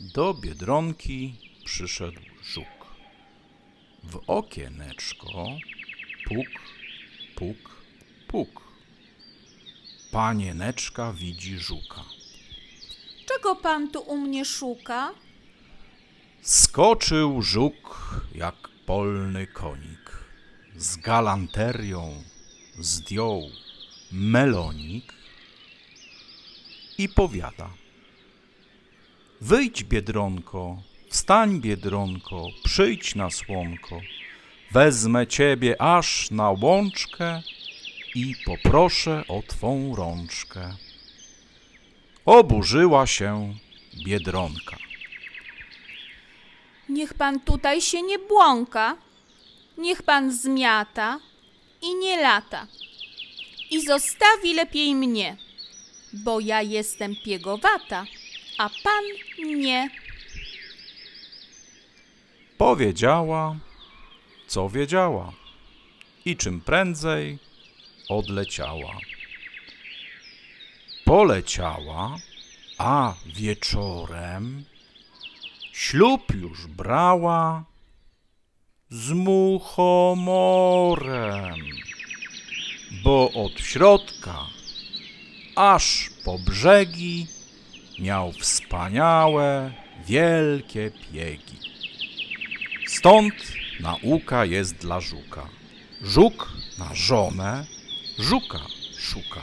Do Biedronki przyszedł żuk. W okieneczko puk, puk, puk. Panieneczka widzi żuka. Czego pan tu u mnie szuka? Skoczył żuk jak polny konik. Z galanterią zdjął melonik i powiada. Wyjdź, Biedronko, wstań, Biedronko, przyjdź na słonko. Wezmę ciebie aż na łączkę i poproszę o twą rączkę. Oburzyła się Biedronka. Niech pan tutaj się nie błąka. Niech pan zmiata i nie lata. I zostawi lepiej mnie, bo ja jestem piegowata, a pan nie. Powiedziała, co wiedziała i czym prędzej odleciała. Poleciała, a wieczorem ślub już brała z muchomorem, bo od środka aż po brzegi miał wspaniałe, wielkie piegi. Stąd nauka jest dla żuka. Żuk na żonę żuka szuka.